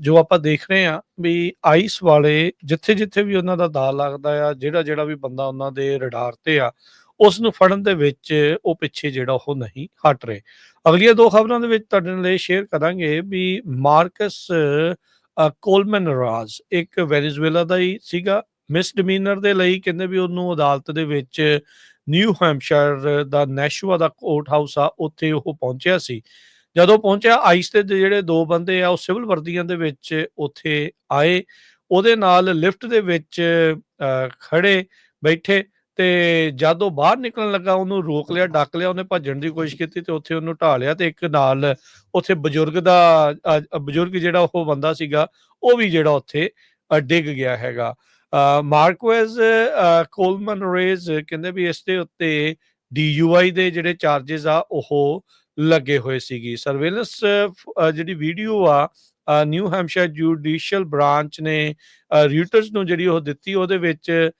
ਜੋ ਆਪਾਂ ਦੇਖ ਰਹੇ ਹਾਂ ਵੀ ਆਈਸ ਵਾਲੇ ਜਿੱਥੇ-ਜਿੱਥੇ ਵੀ ਉਹਨਾਂ ਦਾ ਦਾ ਲੱਗਦਾ ਆ, ਜਿਹੜਾ-ਜਿਹੜਾ ਵੀ ਬੰਦਾ ਉਹਨਾਂ ਦੇ ਰਡਾਰ ਤੇ ਆ, ਉਸ ਨੂੰ ਫੜਨ ਦੇ ਵਿੱਚ ਉਹ ਪਿੱਛੇ ਜਿਹੜਾ ਉਹ ਨਹੀਂ ਹਟ ਰਹੇ। ਅਗਲੀਆਂ ਦੋ ਖਬਰਾਂ ਦੇ ਵਿੱਚ ਤੁਹਾਡੇ ਨਾਲ ਇਹ ਸ਼ੇਅਰ ਕਰਾਂਗੇ ਵੀ ਮਾਰਕਸ ਅ, ਕੋਲਮਨ ਰਾਜ਼ ਇੱਕ ਵੈਨੇਜ਼ੁਏਲਾ ਦਾ ਹੀ ਸੀਗਾ ਮਿਸਡਿਮੀਨਰ ਦੇ ਲਈ ਕਹਿੰਦੇ ਵੀ ਉਹਨੂੰ ਅਦਾਲਤ ਦੇ ਵਿੱਚ ਨਿਊ ਹੈਂਪਸ਼ਾਇਰ ਦਾ ਨੈਸ਼ੂਆ ਦਾ ਕੋਰਟ ਹਾਊਸ ਆ ਉੱਥੇ ਉਹ ਪਹੁੰਚਿਆ ਸੀ। ਜਦੋਂ ਪਹੁੰਚਿਆ ਆਈਸ ਤੇ ਜਿਹੜੇ ਦੋ ਬੰਦੇ ਆ ਉਹ ਸਿਵਲ ਵਰਦੀਆਂ ਦੇ ਵਿੱਚ ਉੱਥੇ ਆਏ। ਉਹਦੇ ਨਾਲ ਲਿਫਟ ਦੇ ਵਿੱਚ ਖੜੇ ਬੈਠੇ ਤੇ ਜਦ ਉਹ ਬਾਹਰ ਨਿਕਲਣ ਲੱਗਾ ਉਹਨੂੰ ਰੋਕ ਲਿਆ, ਡੱਕ ਲਿਆ, ਉਹਨੇ ਭੱਜਣ ਦੀ ਕੋਸ਼ਿਸ਼ ਕੀਤੀ ਤੇ ਉੱਥੇ ਉਹਨੂੰ ਢਾਹ ਲਿਆ ਤੇ ਇੱਕ ਨਾਲ ਉੱਥੇ ਬਜ਼ੁਰਗ ਦਾ ਬਜ਼ੁਰਗ ਜਿਹੜਾ ਉਹ ਬੰਦਾ ਸੀਗਾ ਉਹ ਵੀ ਜਿਹੜਾ ਉੱਥੇ ਡਿੱਗ ਗਿਆ ਹੈਗਾ। ਅ, ਮਾਰਕੁਇਜ਼ ਅ, ਕੋਲਮਨ ਰੇਜ਼ ਕਹਿੰਦੇ ਵੀ ਇਸ ਦੇ ਉੱਤੇ ਡੀਯੂਆਈ ਦੇ ਜਿਹੜੇ ਚਾਰजेस ਆ ਉਹ ਲੱਗੇ ਹੋਏ ਸੀਗੀ। ਸਰਵੇਲੈਂਸ ਜਿਹੜੀ ਵੀਡੀਓ ਆ ਨਿਊ ਹੈਂਪਸ਼ਾਇਰ ਜੁਡੀਸ਼ੀਅਲ ਬ੍ਰਾਂਚ ਨੇ ਰਿਊਟਰਸ ਨੂੰ ਜਿਹੜੀ ਉਹ ਦਿੱਤੀ, ਉਹਦੇ ਵਿੱਚ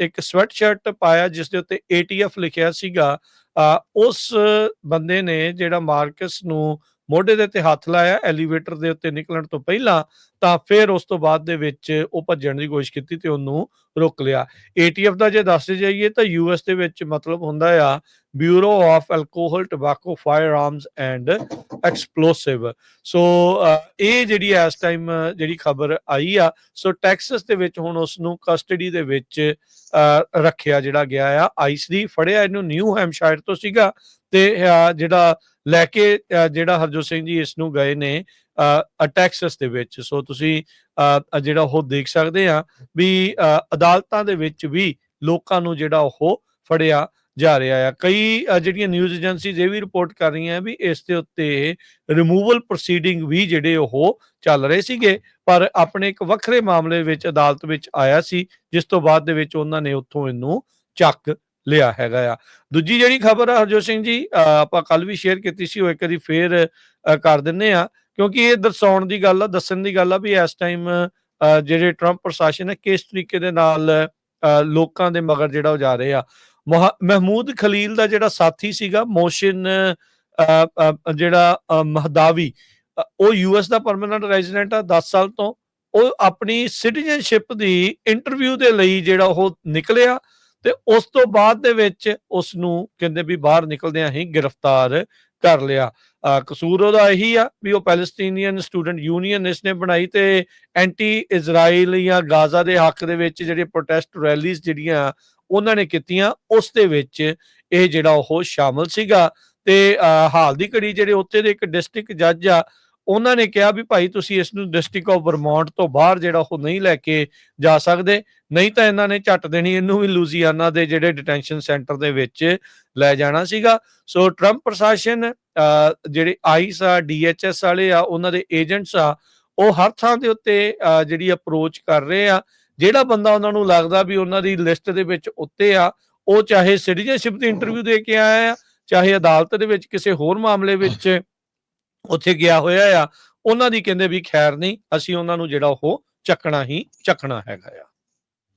ਇੱਕ ਸਵੈਟਸ਼ਰਟ ਪਾਇਆ, ਜਿਸ ਦੇ ਉੱਤੇ ਏਟੀਐਫ ਲਿਖਿਆ ਸੀਗਾ। ਉਸ ਬੰਦੇ ਨੇ ਜਿਹੜਾ ਮਾਰਕਸ ਨੂੰ ਮੋਢੇ ਦੇ ਉੱਤੇ ਹੱਥ ਲਾਇਆ ਐਲੀਵੇਟਰ ਦੇ ਉੱਤੇ ਨਿਕਲਣ ਤੋਂ ਪਹਿਲਾਂ, ਤਾਂ ਫਿਰ ਉਸ ਤੋਂ ਬਾਅਦ ਦੇ ਵਿੱਚ ਉਹ ਭੱਜਣ ਦੀ ਕੋਸ਼ਿਸ਼ ਕੀਤੀ ਤੇ ਉਹਨੂੰ ਰੁਕ ਲਿਆ। ਏਟੀਐਫ ਦਾ ਜੇ ਦੱਸਦੇ ਜਾਈਏ ਤਾਂ ਯੂਐਸ ਦੇ ਵਿੱਚ ਮਤਲਬ ਹੁੰਦਾ ਆ bureau of alcohol, tobacco, fire and explosive so ਇਹ ਜਿਹੜੀ ਇਸ ਟਾਈਮ ਜਿਹੜੀ ਖਬਰ ਆਈ ਆ ਸੋ ਟੈਕਸਸ ਦੇ ਵਿੱਚ ਹੁਣ ਉਸ ਨੂੰ ਕਸਟਡੀ ਦੇ ਵਿੱਚ ਰੱਖਿਆ ਜਿਹੜਾ ਗਿਆ ਆ ਆਈਸ ਦੀ ਫੜਿਆ ਇਹਨੂੰ ਨਿਊ ਹੈਂਪਸ਼ਾਇਰ ਤੋਂ ਸੀਗਾ ਤੇ ਜਿਹੜਾ ਲੈ ਕੇ ਜਿਹੜਾ ਹਰਜੋਤ ਸਿੰਘ ਜੀ ਇਸ ਨੂੰ ਗਏ ਨੇ ਟੈਕਸਸ ਦੇ ਵਿੱਚ। ਸੋ ਤੁਸੀਂ ਅ, ਜਿਹੜਾ ਉਹ ਦੇਖ ਸਕਦੇ ਆ ਵੀ ਅ, ਅਦਾਲਤਾਂ ਦੇ ਵਿੱਚ ਵੀ ਲੋਕਾਂ ਨੂੰ ਜਿਹੜਾ ਉਹ ਫੜਿਆ ਜਾ ਰਿਹਾ ਆ। ਕਈ ਜਿਹੜੀਆਂ ਨਿਊਜ਼ ਏਜੰਸੀਜ਼ ਇਹ ਵੀ ਰਿਪੋਰਟ ਕਰ ਰਹੀਆਂ ਵੀ ਇਸ ਦੇ ਉੱਤੇ ਰਿਮੂਵਲ ਪ੍ਰੋਸੀਡਿੰਗ ਵੀ ਜਿਹੜੇ ਉਹ ਚੱਲ ਰਹੇ ਸੀਗੇ ਪਰ ਆਪਣੇ ਇੱਕ ਵੱਖਰੇ ਮਾਮਲੇ ਵਿੱਚ ਅਦਾਲਤ ਵਿੱਚ ਆਇਆ ਸੀ ਜਿਸ ਤੋਂ ਬਾਅਦ ਦੇ ਵਿੱਚ ਉਹਨਾਂ ਨੇ ਉੱਥੋਂ ਇਹਨੂੰ ਚੱਕ ਲਿਆ ਹੈਗਾ ਆ। ਦੂਜੀ ਜਿਹੜੀ ਖਬਰ ਆ ਹਰਜੋਤ ਸਿੰਘ ਜੀ ਅ, ਆਪਾਂ ਕੱਲ ਵੀ ਸ਼ੇਅਰ ਕੀਤੀ ਸੀ ਉਹ ਇੱਕ ਵਾਰੀ ਫੇਰ ਕਰ ਦਿੰਨੇ ਆ। ਕਿਉਂਕਿ ਇਹ ਦਰਸਾਉਣ ਦੀ ਗੱਲ ਆ ਦੱਸਣ ਦੀ ਗੱਲ ਆ ਵੀ ਇਸ ਟਾਈਮ ਜਿਹੜੇ ਟਰੰਪ ਪ੍ਰਸ਼ਾਸਨ ਹੈ ਕਿਸ ਤਰੀਕੇ ਦੇ ਨਾਲ ਲੋਕਾਂ ਦੇ ਮਗਰ ਜਿਹੜਾ ਉਹ ਜਾ ਰਹੇ ਆ। ਮਹਿਮੂਦ ਖਲੀਲ ਦਾ ਜਿਹੜਾ ਸਾਥੀ ਸੀਗਾ ਮੋਸ਼ਨ ਜਿਹੜਾ ਮਹਦਾਵੀ ਅ, ਉਹ ਯੂਐਸ ਦਾ ਪਰਮਨੈਂਟ ਰੈਜ਼ੀਡੈਂਟ ਆ 10 ਸਾਲ ਤੋਂ। ਉਹ ਆਪਣੀ ਸਿਟੀਜ਼ਨਸ਼ਿਪ ਦੀ ਇੰਟਰਵਿਊ ਦੇ ਲਈ ਜਿਹੜਾ ਉਹ ਨਿਕਲਿਆ ਤੇ ਉਸ ਤੋਂ ਬਾਅਦ ਦੇ ਵਿੱਚ ਉਸ ਨੂੰ ਕਹਿੰਦੇ ਵੀ ਬਾਹਰ ਨਿਕਲਦਿਆਂ ਹੀ ਗ੍ਰਿਫਤਾਰ ਕਰ ਲਿਆ। ਕਸੂਰ ਉਹਦਾ ਇਹੀ ਆ ਵੀ ਉਹ ਪੈਲਸਟੀਨੀਅਨ ਸਟੂਡੈਂਟ ਯੂਨੀਅਨ ਇਸਨੇ ਬਣਾਈ ਤੇ ਐਂਟੀ ਇਜ਼ਰਾਈਲ ਜਾਂ ਗਾਜ਼ਾ ਦੇ ਹੱਕ ਦੇ ਵਿੱਚ ਜਿਹੜੇ ਪ੍ਰੋਟੈਸਟ ਰੈਲੀਜ਼ ਜਿਹੜੀਆਂ ਉਹਨਾਂ ਨੇ ਕੀਤੀਆਂ ਉਸ ਦੇ ਵਿੱਚ ਇਹ ਜਿਹੜਾ ਉਹ ਸ਼ਾਮਲ ਸੀਗਾ। ਤੇ ਅ, ਹਾਲ ਦੀ ਘੜੀ ਜਿਹੜੇ ਉੱਥੇ ਦੇ ਇੱਕ ਡਿਸਟ੍ਰਿਕਟ ਜੱਜ ਆ ਉਹਨਾਂ ਨੇ ਕਿਹਾ ਵੀ ਭਾਈ ਤੁਸੀਂ ਇਸ ਨੂੰ ਡਿਸਟ੍ਰਿਕਟ ਆਫ ਵਰਮੌਂਟ ਤੋਂ ਬਾਹਰ ਜਿਹੜਾ ਉਹ ਨਹੀਂ ਲੈ ਕੇ ਜਾ ਸਕਦੇ, ਨਹੀਂ ਤਾਂ ਇਹਨਾਂ ਨੇ ਝੱਟ ਦੇਣੀ, ਇਹਨੂੰ ਵੀ ਲੂਜ਼ੀਆਨਾ ਦੇ ਜਿਹੜੇ ਡਿਟੈਂਸ਼ਨ ਸੈਂਟਰ ਦੇ ਵਿੱਚ ਲੈ ਜਾਣਾ ਸੀਗਾ। ਸੋ ਟਰੰਪ ਪ੍ਰਸ਼ਾਸਨ ਜਿਹੜੇ ਆਈਸ ਆ ਡੀਐਚਐਸ ਵਾਲੇ ਆ, ਉਹਨਾਂ ਦੇ ਏਜੰਟਸ ਆ, ਉਹ ਹਰ ਥਾਂ ਦੇ ਉੱਤੇ ਜਿਹੜੀ ਅਪਰੋਚ ਕਰ ਰਹੇ ਆ। ਜਿਹੜਾ ਬੰਦਾ ਉਹਨਾਂ ਨੂੰ ਲੱਗਦਾ ਵੀ ਉਹਨਾਂ ਦੀ ਲਿਸਟ ਦੇ ਵਿੱਚ ਉੱਤੇ ਆ, ਉਹ ਚਾਹੇ ਸਿਟੀਜ਼ਨਸ਼ਿਪ ਦੀ ਇੰਟਰਵਿਊ ਦੇ ਕੇ ਆਇਆ ਆ, ਚਾਹੇ ਅਦਾਲਤ ਦੇ ਵਿੱਚ ਕਿਸੇ ਹੋਰ ਮਾਮਲੇ ਵਿੱਚ ਉੱਥੇ ਗਿਆ ਹੋਇਆ ਆ, ਉਹਨਾਂ ਦੀ ਕਹਿੰਦੇ ਵੀ ਖੈਰ ਨਹੀਂ, ਅਸੀਂ ਉਹਨਾਂ ਨੂੰ ਜਿਹੜਾ ਉਹ ਚੱਕਣਾ ਹੀ ਚੱਕਣਾ ਹੈਗਾ ਆ।